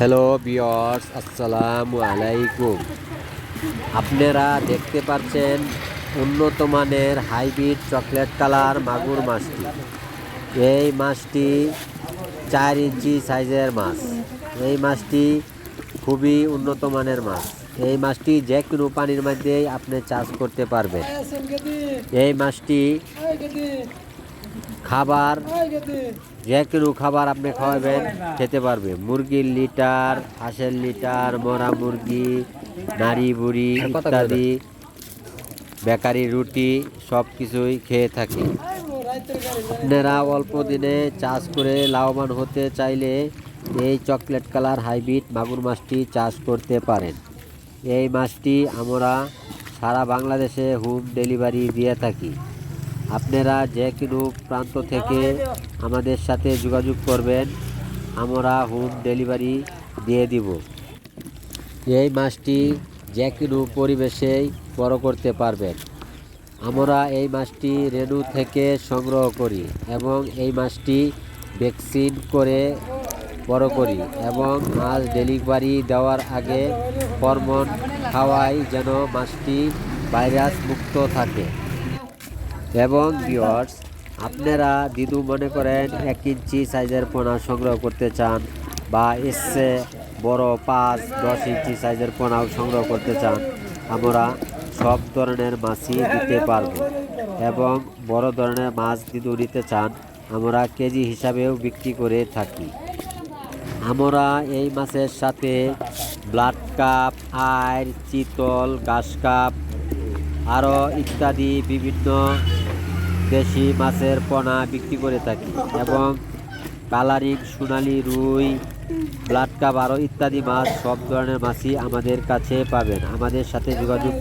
Hello বিয়র্স আসসালামু আলাইকুম আপনারা দেখতে পাচ্ছেন উন্নত মানের হাইব্রিড চকলেট কালার মাগুর মাছটি। এই মাছটি চার ইঞ্চি সাইজের মাছ। এই মাছটি খুবই উন্নত মানের মাছ। এই মাছটি যে কোনো পানির মধ্যেই আপনি চাষ করতে পারবেন। এই মাছটি খাবার যে কোনো খাবার আপনি খাওয়াবেন খেতে পারবে। মুরগির লিটার হাঁসের লিটার মরা মুরগি নারী বুড়ি ইত্যাদি বেকারি রুটি সব কিছুই খেয়ে থাকে। আপনারা অল্প দিনে চাষ করে লাভবান হতে চাইলে এই চকলেট কালার হাইব্রিড মাগুর মাছটি চাষ করতে পারেন। এই মাছটি আমরা সারা বাংলাদেশে হোম ডেলিভারি দিয়ে থাকি। আপনারা যে কোনো প্রান্ত থেকে আমাদের সাথে যোগাযোগ করবেন, আমরা হোম ডেলিভারি দিয়ে দিব। এই মাছটি যে কোনো পরিবেশেই বড় করতে পারবেন। আমরা এই মাছটি রেণু থেকে সংগ্রহ করি এবং এই মাছটি ভ্যাকসিন করে বড় করি এবং মাছ ডেলিভারি দেওয়ার আগে হরমোন খাওয়াই যেন মাছটি ভাইরাস মুক্ত থাকে। এবং ভিওয়ার্স আপনারা দিদু মনে করেন এক ইঞ্চি সাইজের পোনা সংগ্রহ করতে চান বা এসছে বড় পাঁচ, দশ ইঞ্চি সাইজের পোনাও সংগ্রহ করতে চান, আমরা সব ধরনের মাছই দিতে পারব। এবং বড় ধরনের মাছ দিদু নিতে চান, আমরা কেজি হিসাবেও বিক্রি করে থাকি। আমরা এই মাছের সাথে ব্লাড কাপ আয় চিতল, ঘাস কাপ, আরও ইত্যাদি বিভিন্ন দেশি মাছের পোনা বিক্রি করে থাকি এবং কালারিং, সোনালি, রুই ব্লাড কাপ আরও ইত্যাদি মাছ সব ধরনের মাছই আমাদের কাছে পাবেন। আমাদের সাথে যোগাযোগ